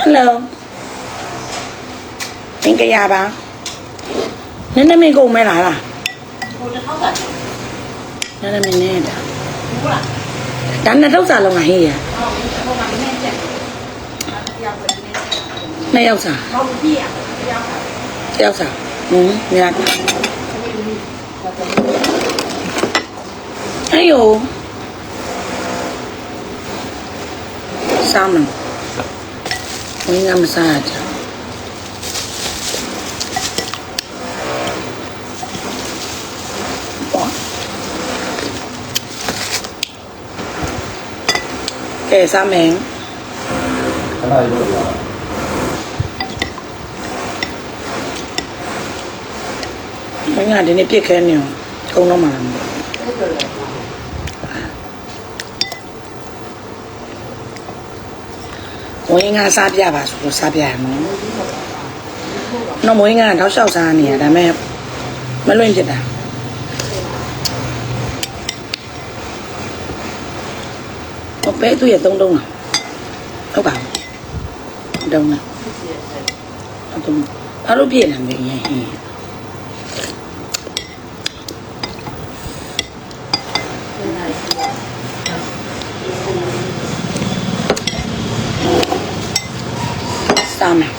Hello မင်္ဂလာပါနည်းနည်းမင်းကုန်မဲလားလားဟိုတစ်ထောက်တာကျနည်းနည်းမင်းနေတာဟုတ် ဘင်းကမစားရကြကဲစားမယ်ခဏရုပ်ရဘင်းကဒီနေ့ပြစ်ခဲနေအောင်ထုံတော့မှာလား မသိဘူးဝင်းကစားပြပါဆိုလို့စားပြရမယ်နော်မဝင်းကတော့ရှောက်စားနေရဒါပေမဲ့မလွင့်ဖြစ်တာဟိုပဲသူ့ရဲ့သုံးတုံးလားဟုတ်ပါဘူးတုံးလားဟုတ်တုံးအဲ့လိုပြည့်လာမယ်ရင်ဟင်း စားမယ်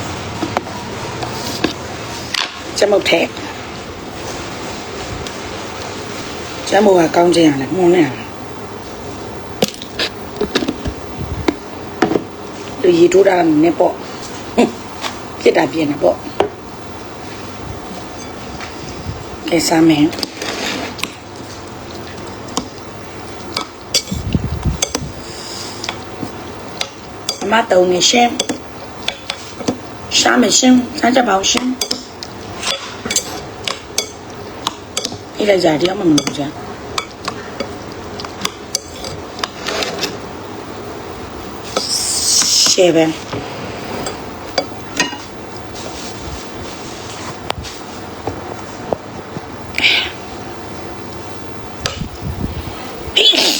ကျမုတ်ထဲကျမုတ်ကကောင်းခြင်းရတယ်မွန်နေရတယ်လူရီထိုးတာနည်းပေါ့ဟွန်းပြစ်တာပြင်းနေ cái đây dài đĩa mà mình dùng seven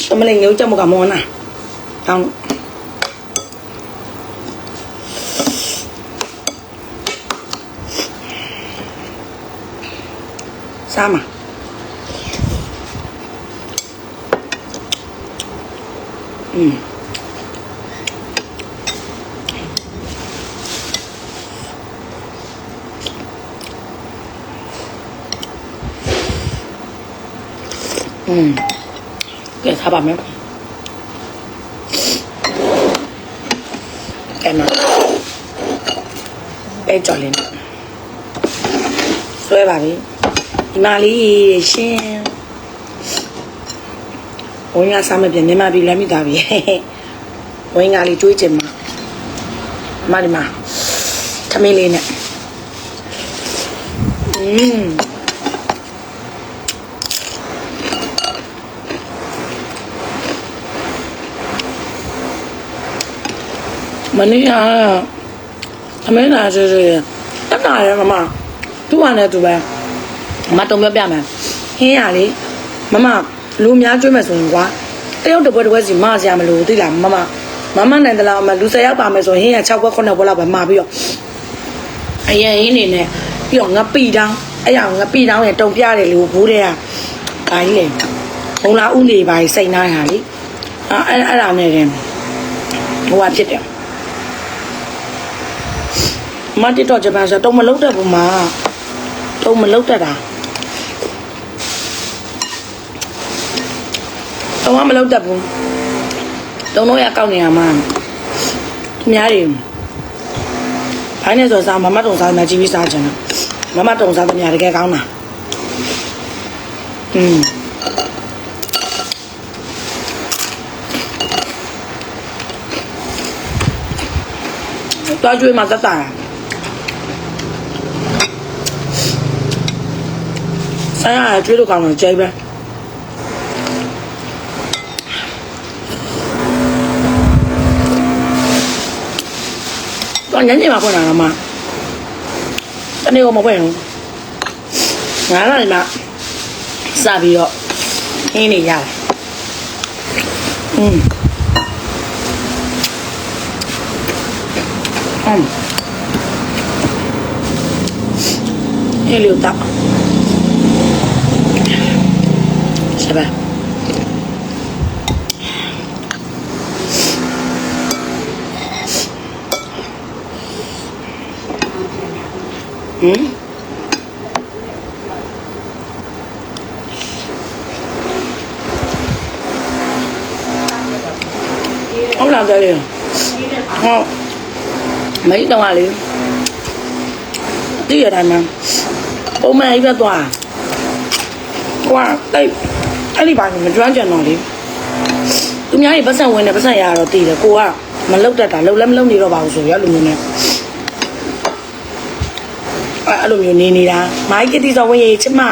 Tôi mới lên nhớ cho một cả món à. Không Sao mà? อืมอืมเกลือข้าวบะมั้ยแกมาပဲကြော်လင်းဆွဲပါပြီဒီမလေးရှင် ဝင်းကစားမပြနေမပြီလမ်းမိသားပြီဝင်းကလေးကျွေးချင်မှာမဒီမှာသမီးလေးနဲ့อืมမနေ့ကသမင်းလာကြတယ်တက်တာရမမသူ့ဟာနဲ့သူပဲမတုံပြောပြမယ်ဟင်းရလေမမ လူအများကျွေးမယ်ဆိုရင်ကွာတယောက်တစ်ပွဲတစ်ပွဲစီမဆရာမလို့သိလားမမမမနိုင်တယ်လားမလူ၁၀ယောက်ပါမယ်ဆိုရင်ဟင်းရ6ပွဲ9ပွဲလောက်ပဲမှာပြီးတော့အရင်ဟင်းနေနဲ့ပြီးတော့ငပီတောင်းအဲ့ရငပီတောင်းရဲ့တုံပြတယ်လို့ဘိုးတဲ့ကခိုင်းလေဘုံလာဥနေပါစိတ်နာရလေအဲ့အဲ့ဒါနဲ့တယ်ဟိုကဖြစ်တယ်မတိတော့ဂျပန်ဆိုတော့မလုံးတဲ့ဘုံမှာတော့မလုံးတတ်တာတော့ မလောက်တတ်ဘူးတုံတော့ရကောက်နေရမှာသူများတွေဘိုင်းနေဆိုစားမမတုံစားမှကြီးပြီးစားချင်တယ်မမတုံစားတဲ့များတကယ်ကောင်းတာอืมတွားကျွေးမှာတက်တာဆိုင်ရကျွေးလို့ကောင်းတယ်ကြိုက်ပဲ ညနေမှာဖွင့်တာတော့မတနေ့ကမဖွင့်ဘူးငါကလည်းမစပြီးတော့အင်းနေရတယ်အင်းအင်းအဲ့လိုတော့ Shabbat. 吧？嗯。ဟုတ်လားကြလေဟုတ်မိတ်တော့လေတည့်ရတိုင်းမှာပုံမှန်အိပ်ပဲသွားကွာတိတ်အဲ့ဒီဘာမှမကျွမ်းကြံတော့လေသူများကြီးပတ်စံဝင်တယ်ပတ်စံရတော့တည်တယ်ကိုကမလုတ်တတ်တာလုတ်လည်းမလုတ်နေတော့ပါဘူးဆိုရအဲ့လိုမျိုးနဲ့ အဲ့အဲ့လိုမျိုးနေနေတာမိုက်ကတိစောဝင်ရေးချစ်မ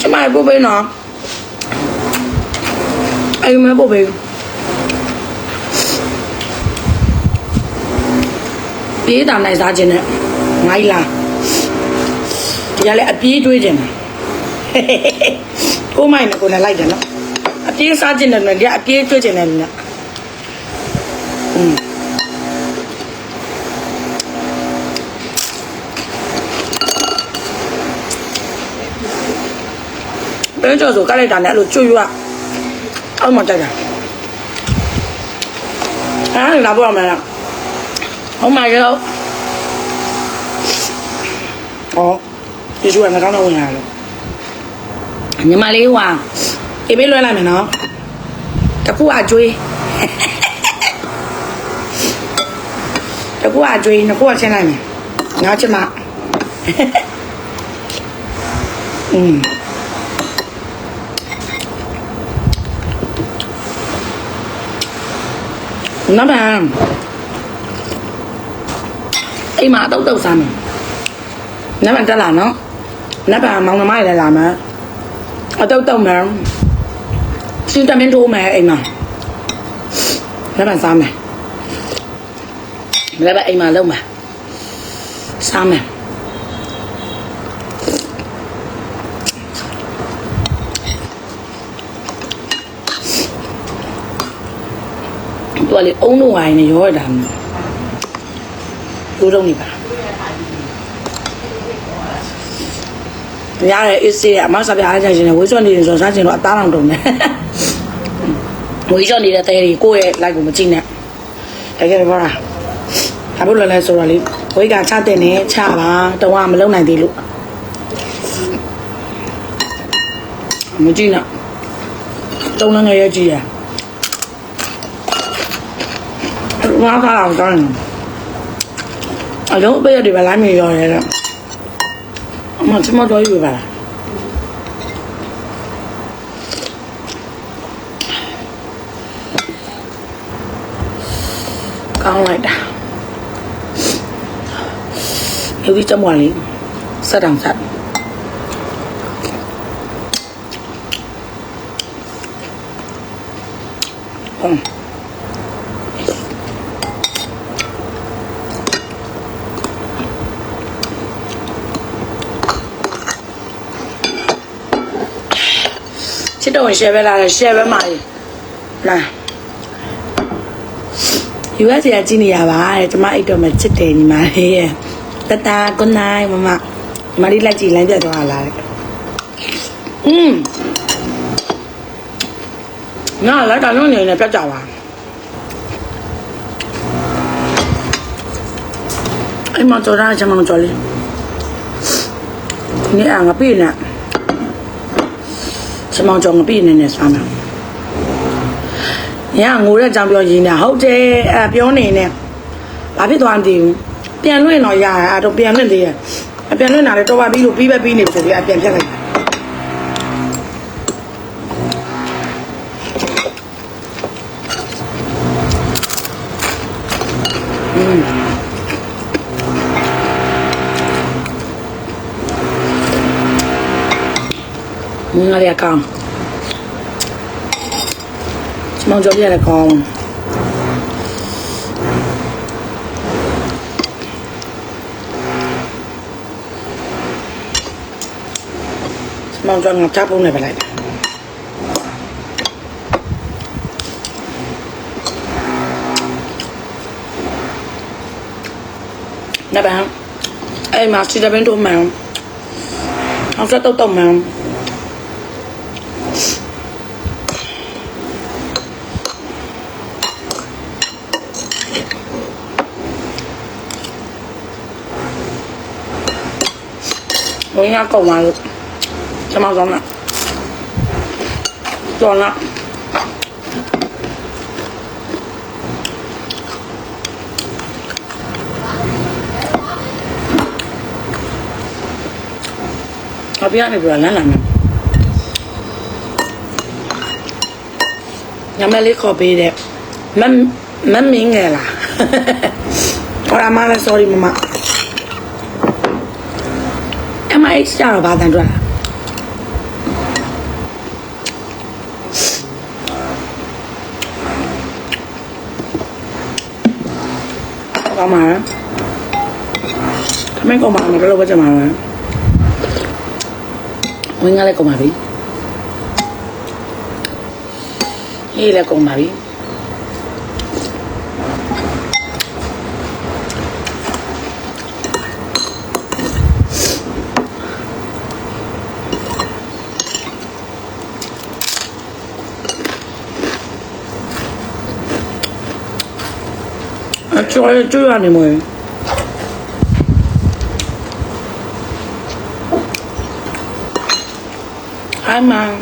ကျမပို့ပေးနော်အဲ့မပို့ပေးပြေးတာနိုင်စားခြင်းနဲ့ငိုင်းလာဒီကလည်းအပြေးတွေးခြင်းနဲ့ကိုမိုင်းနဲ့ကိုနဲ့လိုက်တယ်နော် အပြေးစားခြင်းနဲ့ဒီကအပြေးတွေးခြင်းနဲ့နော်อืมဘယ်ကြော်ဆိုကလိုက်တာနဲ့အဲ့လိုကျွတ်ရွအောက်မှာတက်တာအဲ့ဒါလာပေါ်မှာလားဟုတ်မှာရောအော်ဒီကျွတ်ကငါကောင်းတော့ဝင်လာလို့ညီမလေးဟွာ အေးပေးလွှဲလိုက်မယ်နော်တကူအကျွေးတကူအကျွေးနှစ်ခုကချင်းလိုက်မယ်နောက်ချင်မอืม nó bà ấy mà tấu tấu sao nó bạn ta làm nó nó bà mong nó mai lại làm á ở tấu tấu mà ရှင်းတမင်းထိုးမယ်အိမ်မှာလက်မစားမယ်လက်မအိမ်မှာလုံးမယ်စားမယ်တော်လေအုံလို့ဝိုင်းနေရောတာလို့တော့နေပါရရဲအစ်စေးအမဆပ်ပြအားကြရှင်ဝေးစွန့်နေတယ်ဆိုစားချင်တော့အသားအောင်တုံတယ် ဝေးချောနေတဲ့တဲတွေကိုယ့်ရဲ့ like ကိုမကြည့်နဲ့တကယ်ပြောတာဘာလို့လဲလဲဆိုတော့လေဝေးကချတဲ့နဲ့ချပါတော့မလုံနိုင်သေးလို့မကြည့်နဲ့တုံးလည်းငယ်ရကြည့်ရငါးခါအောင်တောင်းတယ်အလုံးအပေးရတွေပဲလိုင်းမြေရော်ရဲတော့အမချမတော်ယူပါလား ကောင်းလိုက်တာယူပြီးကြမွားလေးစက်တောင်စက်ဟုတ်ချ USA ကကြည့်နေရပါတဲ့ကျမအိတ်တော်မှာချစ်တယ်ညီမလေးရဲ့တတာကွန်နိုင်မမညီမလေးလိုက်ကြည့်လမ်းပြတ်သွားလားတဲ့อืมနားလိုက်တာလုံးနေနေပြတ်ကြပါအိမ်မှာကြော်ရချင်မှမကြော်လေးနေအငါပြည့်နေချင်မှကြော်ငါပြည့်နေနေစမ်း ညငိုတဲ့အကြောင်းပြောရင်းနဲ့ဟုတ်တယ်အဲပြောနေနဲ့ဘာဖြစ်သွားမသိဘူးပြန်လွင့်တော့ရတာအဲ့တော့ပြန်လွင့်သေးရဲ့အပြန်လွင့်တာလည်းတော့ပါပြီးလို့ပြီးပဲပြီးနေဆိုပြီးအပြန်ဖြတ်လိုက်อืมငါလည်းအ Smell jolly and a calm. Smell jolly and a chapel never like that. นะบ้างไอ้มาชิจะเป็นตัวแมวเอาแค่ตัวตัวแมว ကကုန်ပါလို့ကျွန်မကောင်းလားကျော်လားအပြရနေပြလမ်းလာမယ်ညမလေးခေါ်ပေးတဲ့မမ်မမ်မင်းငယ်လားဟောရမလား sorry မ မအမအိတ်ချတော့ဘာတန်တွေ့လားကောင်းပါလားခမင်းကောင်းပါမယ်ဘယ်လိုပဲကြမှာလဲဝင်ကလည်းကုန်ပါပြီဟေးလည်းကုန်ပါပြီ 저의 쭈 아니 뭐. 아마.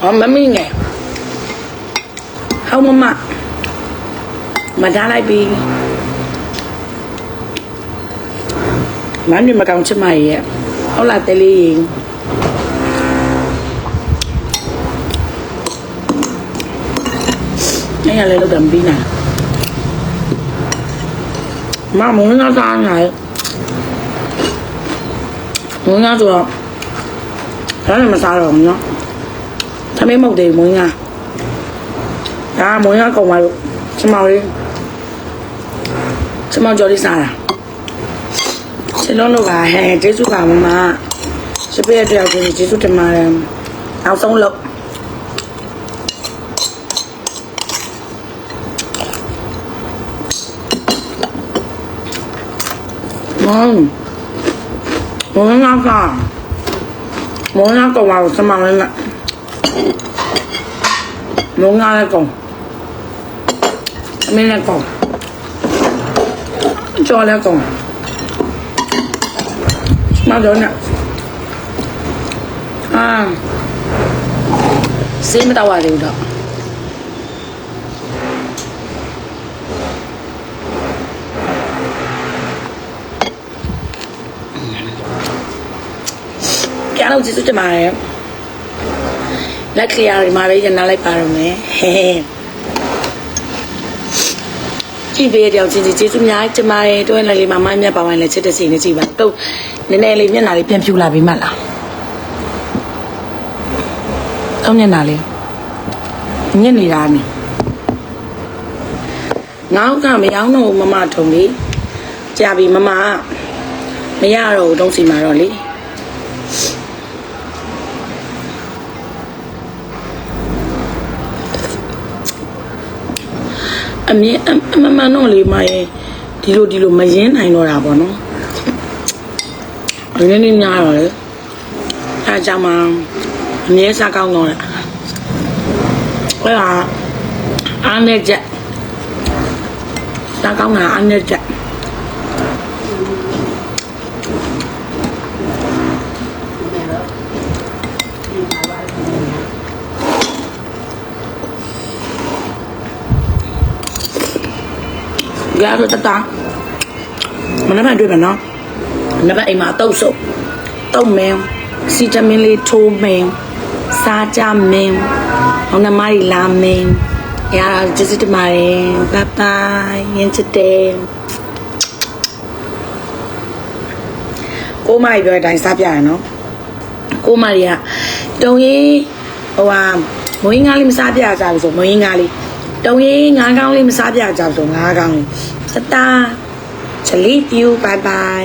엄마 nghe không, mà mà ra lại bị mà anh mà cầm cho mày á nó là tê liền Đây là lấy đâu đầm đi nè. မမုန်းသားစားနေတယ်မုန်းသားဆိုတော့ဒါလည်းမစားတော့ဘူးနော်သမီးမဟုတ်သေးဘူးမုန်းသားဒါမုန်းသားကုန်ပါလို့ချမောင်လေးချမောင်ကြော်လေးစားတာစလုံးတို့ကဟဲကျေးဇူးပါမမစပည့်တယောက်ချင်းကျေးဇူးတင်ပါတယ်နောက်ဆုံးလို့ Ngon Muốn ngon cả Muốn ngon còn vào sao mà lên lại Muốn ngon lên còn Mình lên còn Cho lên còn Mà rồi nè À Xin mới tao vào điều đó ။ကြား လို့ကျေးဇူးတင်ပါတယ်။လက်ကလျာဒီမှာလေးရနာလိုက်ပါတော့မယ်။ဟဲဟဲ။ကြည့်ပေးတဲ့အောင်ချင်းကျေးဇူးများတင်ပါတယ်။တွဲလည်းလေးမမမြတ်ပါဝိုင်းလည်းချစ်တဲ့စိတ်နဲ့ကြည့်ပါ။တော့နည်းနည်းလေးမျက်နှာလေးပြန်ဖြူလာပြီမှလား။တော့မျက်နှာလေးညစ်နေတာနေ။ငေါကမယောင်းတော့မမထုံလေးကြာပြီမမမရတော့ဘူးတုံးစီမှာတော့လေ။ အမြင်အအမမန်တော့လေမရဲ့ဒီလိုဒီလိုမရင်နိုင်တော့တာပေါ့နော်အရင်နေ့ညတော့လေအဲကြောင့်မှအမြဲစားကောင်းတော့တယ်အဲ့ဒါအားနဲ့ချက်စားကောင်းတာအားနဲ့ချက် ကြရတော့တတာမနေ့ကတွေ့မယ်နော်မနေ့ကအိမ်မှာအတုပ်စုပ်တုပ်မင်းစီတမင်းလေးထိုးမင်းစားကြမင်းဟောင်းနမရီလာမင်းရတာကျေးဇူးတင်ပါတယ်ဘိုင်ဘိုင်ရင်ချစ်တယ်ကိုမကြီးပြောတဲ့အတိုင်းစားပြရနော်ကိုမကြီးကတုံကြီးဟိုဟာမွေးငါးလေးမစားပြကြဘူးဆိုမွေးငါးလေး တုံကြီးငါးကောင်းလေးမစားပြကြဘူးဆိုငါးကောင်းလေးစတာချလီပြူဘိုင်ဘိုင်